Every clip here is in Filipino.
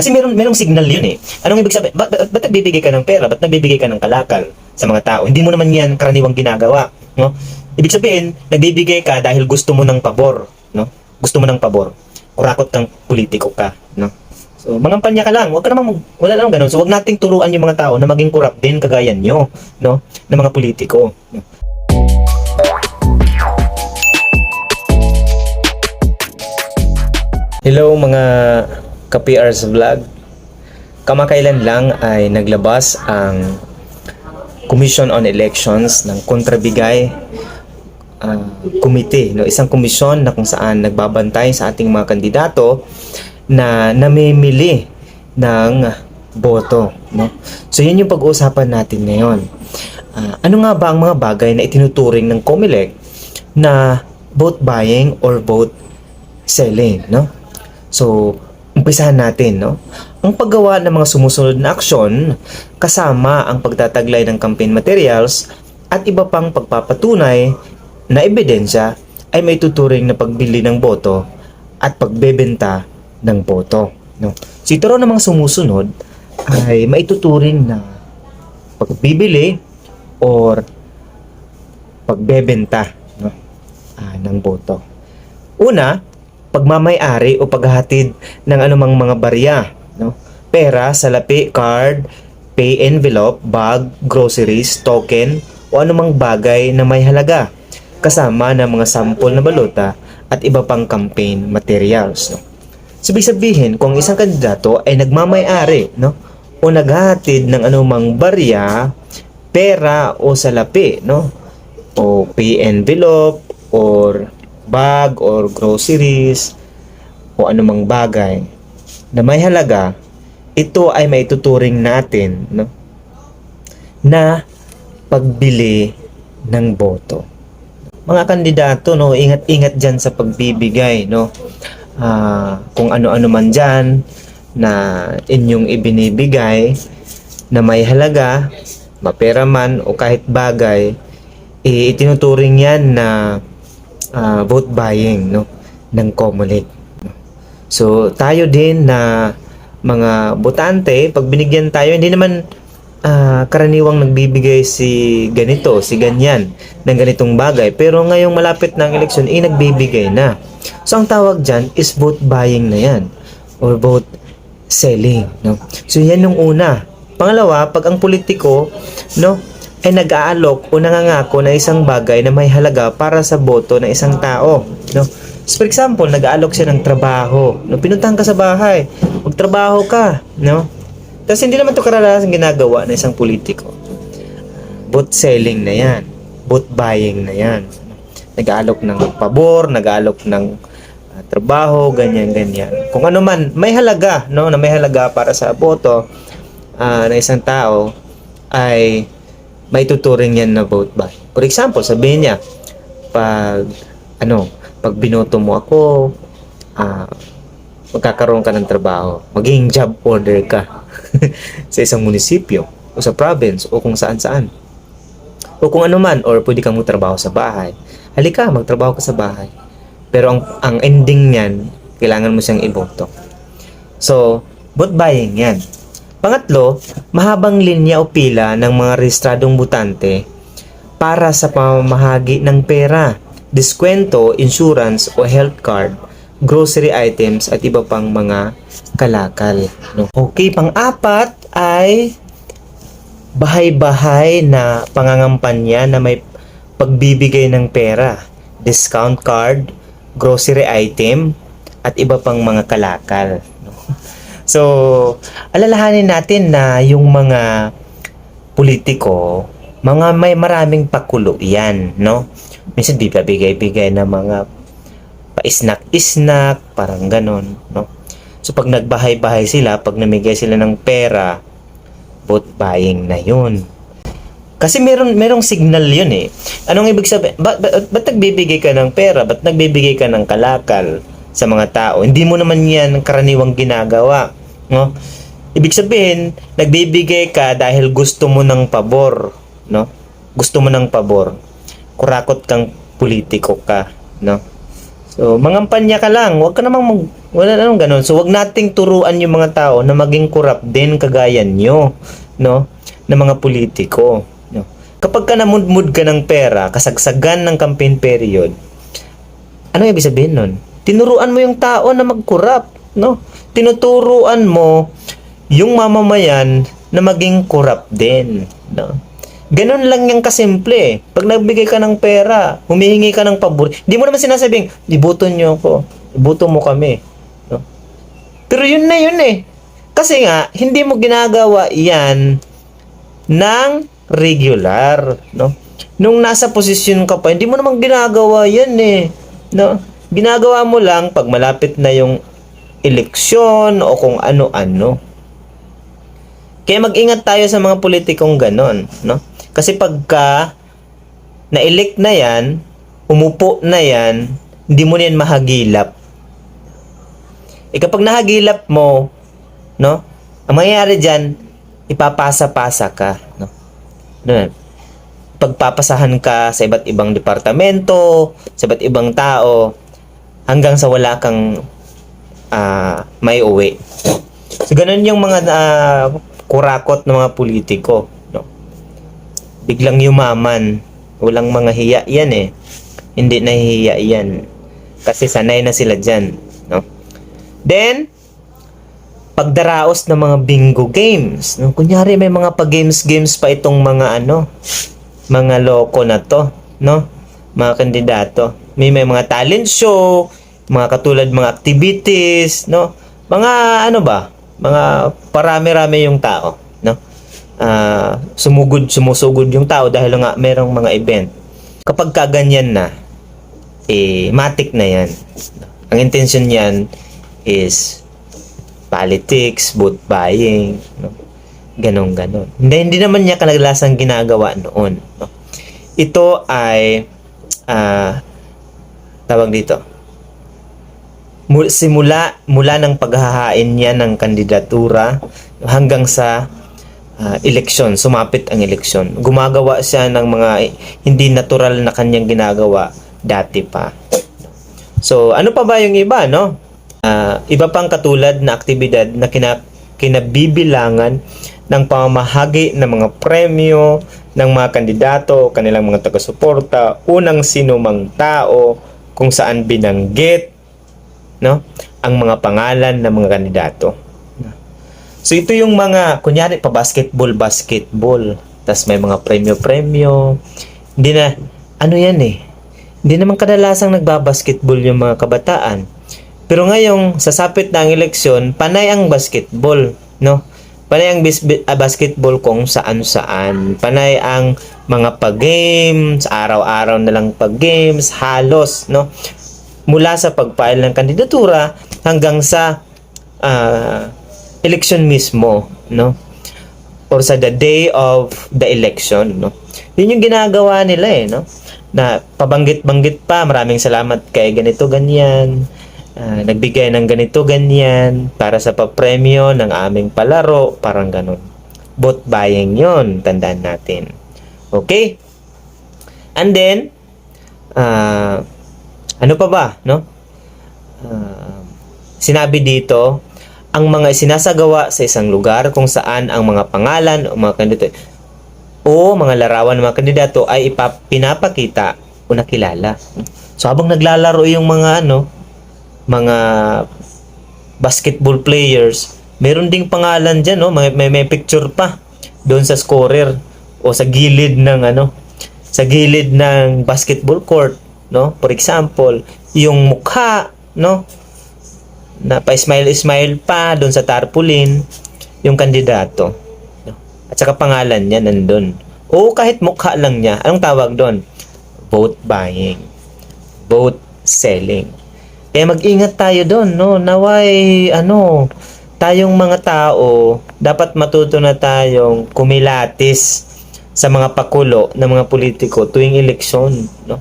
Kasi meron merong signal yun eh. Anong ibig sabihin? Ba, ba, ba't nagbibigay ka ng pera? Ba't nagbibigay ka ng kalakal sa mga tao? Hindi mo naman yan karaniwang ginagawa. No? Ibig sabihin, nagbibigay ka dahil gusto mo ng pabor. No? Gusto mo ng pabor. Kurakot kang politiko ka. No? So, mangampanya ka lang. Huwag ka namang, mag- wala lang ganun. So, huwag nating turuan yung mga tao na maging corrupt din kagaya nyo. No? Na mga politiko. No? Hello mga ka-PRs vlog. Kamakailan lang ay naglabas ang Commission on Elections ng kontrabigay ah, committee, no? isang komisyon na kung saan nagbabantay sa ating mga kandidato na namimili ng boto. No? So yun yung pag-uusapan natin ngayon. Ah, ano nga ba ang mga bagay na itinuturing ng COMELEC na vote buying or vote selling, no? So, umpisahan natin, no? Ang paggawa ng mga sumusunod na aksyon kasama ang pagtataglay ng campaign materials at iba pang pagpapatunay na ebidensya ay may tuturing na pagbili ng boto at pagbebenta ng boto, no? So, ito raw namang sumusunod ay maituturing na pagbibili or pagbebenta no? ah, ng boto. Una, pagmamayari o paghahatid ng anumang mga barya, no? Pera, salapi, card, pay envelope, bag, groceries, token, o anumang bagay na may halaga, kasama ng mga sampol na baluta at iba pang campaign materials, no? So, ibig sabihin, kung isang kandidato ay nagmamayari, no? O naghahatid ng anumang barya, pera o salapi, no? O pay envelope or bag or groceries o anumang bagay na may halaga, ito ay maituturing natin no, na pagbili ng boto. Mga kandidato, no, ingat-ingat dyan sa pagbibigay, no. Ah, kung ano-ano man dyan na inyong ibinibigay na may halaga, mapera man o kahit bagay, eh, itinuturing yan na ah, vote buying no ng COMELEC. So tayo din na mga botante, pag binigyan tayo, hindi naman ah, karaniwang nagbibigay si ganito, si ganyan ng ganitong bagay. Pero ngayong malapit ng eleksyon, eh nagbibigay na. So ang tawag dyan is vote buying na yan or vote selling. No? So yan yung una. Pangalawa, pag ang politiko no, ay nag-aalok o nangangako na isang bagay na may halaga para sa boto ng isang tao. No? So, for example, nag-aalok siya ng trabaho. No? Pinuntahan ka sa bahay. Magtrabaho ka. No? Kasi hindi naman ito karanasan ginagawa ng isang politiko. Vote selling na yan. Vote buying na yan. Nag-aalok ng pabor, nag-aalok ng ah, trabaho, ganyan-ganyan. Kung ano man, may halaga, no? Na may halaga para sa boto ah, ng isang tao ay may tuturing yan na vote buy. For example, sabihin niya, pag, ano, pag binoto mo ako, ah, magkakaroon ka ng trabaho. Maging job order ka sa isang munisipyo o sa province o kung saan-saan. O kung ano man, or pwede kang magtrabaho sa bahay. Halika, magtrabaho ka sa bahay. Pero ang, ang ending niyan, kailangan mo siyang iboto. So, vote buying yan. Pangatlo, mahabang linya o pila ng mga rehistradong butante para sa pamamahagi ng pera, diskwento, insurance o health card, grocery items at iba pang mga kalakal. No? Okay, pang-apat ay bahay-bahay na pangangampanya na may pagbibigay ng pera, discount card, grocery item, at iba pang mga kalakal. So, alalahanin natin na yung mga politiko, mga may maraming pakulo yan, no? Minsan di pa bigay-bigay na mga pa-snack-snack, parang ganon, no? So, pag nagbahay-bahay sila, pag namigay sila ng pera, vote buying na yun. Kasi meron merong signal yun eh. Anong ibig sabihin? Ba, ba, ba't nagbibigay ka ng pera? Ba't nagbibigay ka ng kalakal sa mga tao? Hindi mo naman yan karaniwang ginagawa. No? Ibig sabihin, nagbibigay ka dahil gusto mo ng pabor. No? Gusto mo ng pabor. Kurakot kang politiko ka. No? So, mangampanya ka lang. Huwag ka namang mag, Wala namang ganun. So, wag nating turuan yung mga tao na maging corrupt din kagaya nyo, no? Na mga politiko, no? Kapag ka namudmud ka ng pera, kasagsagan ng campaign period, ano ibig sabihin nun? Tinuruan mo yung tao na mag-corrupt, no? Tinuturuan mo yung mamamayan na maging corrupt din, no? Ganun lang yung kasimple. Pag nagbigay ka ng pera, humihingi ka ng pabor, hindi mo naman sinasabing, ibuto nyo ako, ibuto mo kami. No? Pero yun na yun eh. Kasi nga, hindi mo ginagawa yan ng regular. No? Nung nasa posisyon ka pa, hindi mo naman ginagawa yan eh. No? Ginagawa mo lang pag malapit na yung eleksyon o kung ano-ano. Kaya mag-ingat tayo sa mga politikong ganon, no? Kasi pagka na-elect na yan, umupo na yan, hindi mo na yan mahagilap. E kapag nahagilap mo, no? Ang mangyayari dyan, ipapasa-pasa ka, no? Ano yan? Pagpapasahan ka sa iba't ibang departamento, sa iba't ibang tao, hanggang sa wala kang ah, may uwi. So, ganun yung mga ah, kurakot ng mga politiko. No? Biglang yumaman. Walang mga hiya yan eh. Hindi nahihiya yan. Kasi sanay na sila dyan. No? Then, pagdaraos ng mga bingo games. No? Kunyari may mga pag-games-games pa itong mga ano, mga loko na to. No? Mga kandidato. May, may mga talent show, mga katulad mga activities, no? Mga ano ba? Mga parami-rami yung tao, no? Ah, sumugod, sumusugod yung tao dahil nga merong mga event. Kapag kaganyan na, eh, matik na yan. Ang intention niyan is politics, vote buying, no? Ganon, ganon. Hindi, hindi naman niya kalaglasang ginagawa noon, no? Ito ay, ah, tawag dito, simula mula ng paghahain niya ng kandidatura hanggang sa ah, eleksyon, sumapit ang eleksyon. Gumagawa siya ng mga hindi natural na kanyang ginagawa dati pa. So, ano pa ba yung iba, no? Ah, iba pang katulad na aktibidad na kina, kinabibilangan ng pamamahagi ng mga premyo ng mga kandidato, kanilang mga taga-suporta, unang sino mang tao, kung saan binanggit, no? Ang mga pangalan ng mga kandidato. So ito yung mga kunyari pa basketball basketball. Tapos may mga premyo-premyo. Hindi na ano yan eh. Hindi naman kadalasang nagbabasketball yung mga kabataan. Pero ngayong sasapit na ang eleksyon, panay ang basketball, no? Panay ang ah, basketball kung saan-saan. Panay ang mga pag-games, araw-araw na lang pag-games, halos, no? Mula sa pag-file ng kandidatura hanggang sa ah, election mismo, no? Or sa the day of the election, no? Yun yung ginagawa nila eh, no? Na pabanggit-banggit pa, maraming salamat kay ganito ganyan. ah, nagbigay ng ganito ganyan para sa papremyo ng aming palaro, parang ganun. Vote buying yon tandaan natin. Okay? And then, ah, ano pa ba, no? Ah, sinabi dito, ang mga sinasagawa sa isang lugar kung saan ang mga pangalan o mga kandidato o mga larawan ng mga kandidato ay ipap- pinapakita o nakilala. So habang naglalaro yung mga ano, mga basketball players, meron ding pangalan diyan, no? May, may, may picture pa doon sa scorer o sa gilid ng ano, sa gilid ng basketball court, no? For example, yung mukha, no? Na pa-smile-smile pa doon sa tarpaulin yung kandidato. no? At saka pangalan niya nandun. O kahit mukha lang niya, anong tawag doon? Vote buying. Vote selling. Kaya mag-ingat tayo doon, no? Naway, ano, tayong mga tao, dapat matuto na tayong kumilatis sa mga pakulo ng mga politiko tuwing eleksyon, no?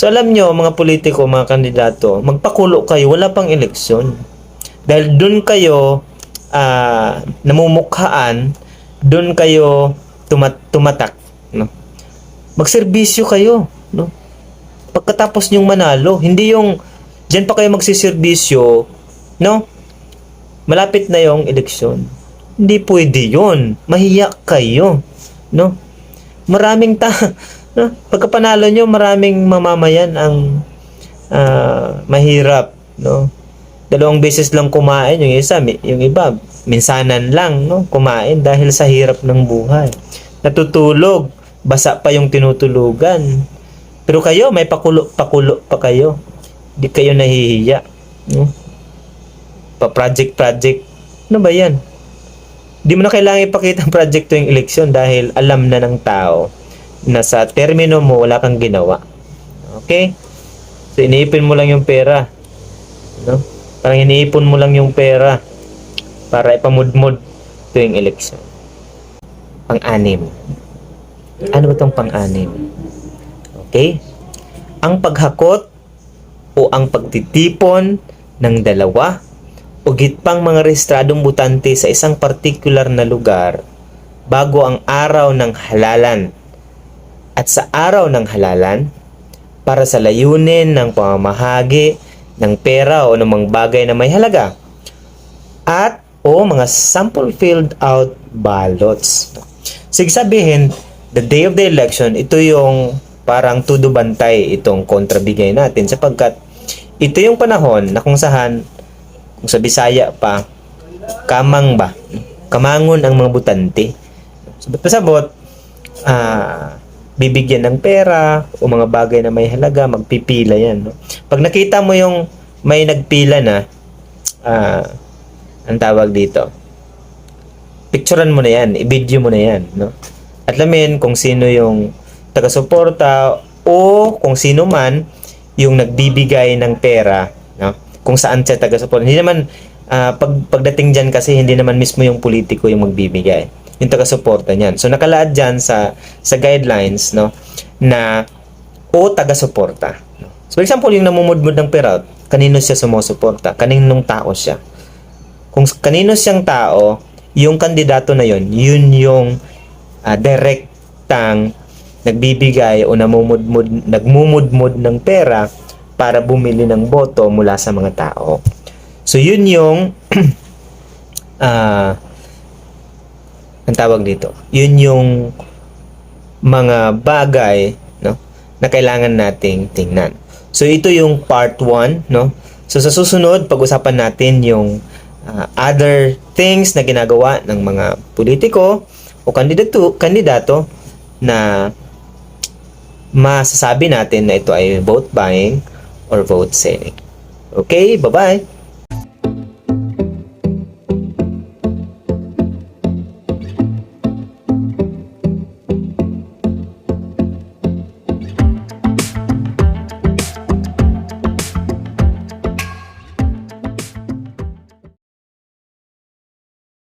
So alam nyo, mga politiko, mga kandidato, magpakulo kayo, wala pang eleksyon. Dahil doon kayo ah, namumukhaan, doon kayo tumat tumatak, no? Magserbisyo kayo, no? Pagkatapos nyong manalo, hindi yung diyan pa kayo magsiservisyo No? Malapit na yung eleksyon. Hindi pwede yun. Mahiya kayo. No? Maraming ta... No? Pagka panalo nyo, maraming mamamayan ang ah, mahirap. No? Dalawang beses lang kumain. Yung isa, yung iba, minsanan lang no? kumain dahil sa hirap ng buhay. Natutulog. Basa pa yung tinutulugan. Pero kayo, may pakulo-pakulo pa kayo. Di kayo nahihiya. No? Pa-project-project. Ano ba yan? Di mo na kailangan ipakita ang project tuwing eleksyon dahil alam na ng tao na sa termino mo wala kang ginawa. Okay? So, iniipin mo lang yung pera. No? Parang iniipon mo lang yung pera para ipamudmod tuwing eleksyon. Pang-anim. Ano ba itong pang-anim? Okay? Ang paghakot o ang pagtitipon ng dalawa o gitpang mga rehistradong butante sa isang particular na lugar bago ang araw ng halalan at sa araw ng halalan para sa layunin ng pamamahagi ng pera o ng mga bagay na may halaga at o mga sample filled out ballots. Sige sabihin, the day of the election, ito yung parang tudo bantay itong kontrabigay natin sapagkat ito yung panahon na kung saan kung sa Bisaya pa kamang ba kamangon ang mga butante sabot pasabot ah bibigyan ng pera o mga bagay na may halaga magpipila yan no? pag nakita mo yung may nagpila na ah ang tawag dito picturean mo na yan i-video mo na yan no? At lamin kung sino yung taga-suporta o kung sino man yung nagbibigay ng pera no? Kung saan siya taga-suporta. Hindi naman ah, pag pagdating diyan kasi hindi naman mismo yung politiko yung magbibigay yung taga-suporta niyan. So nakalaad diyan sa sa guidelines no na o taga-suporta. So for example yung namumudmud ng pera kanino siya sumusuporta? Kaninong tao siya. Kung kanino siyang tao, yung kandidato na yon, yun yung ah, direktang nagbibigay o namumudmud, nagmumudmud ng pera para bumili ng boto mula sa mga tao. So yun yung ah ang tawag dito. Yun yung mga bagay no na kailangan nating tingnan. So ito yung part 1 no. So sa susunod pag-usapan natin yung ah, other things na ginagawa ng mga politiko o kandidato kandidato na masasabi natin na ito ay vote buying or vote selling. Okay, bye-bye.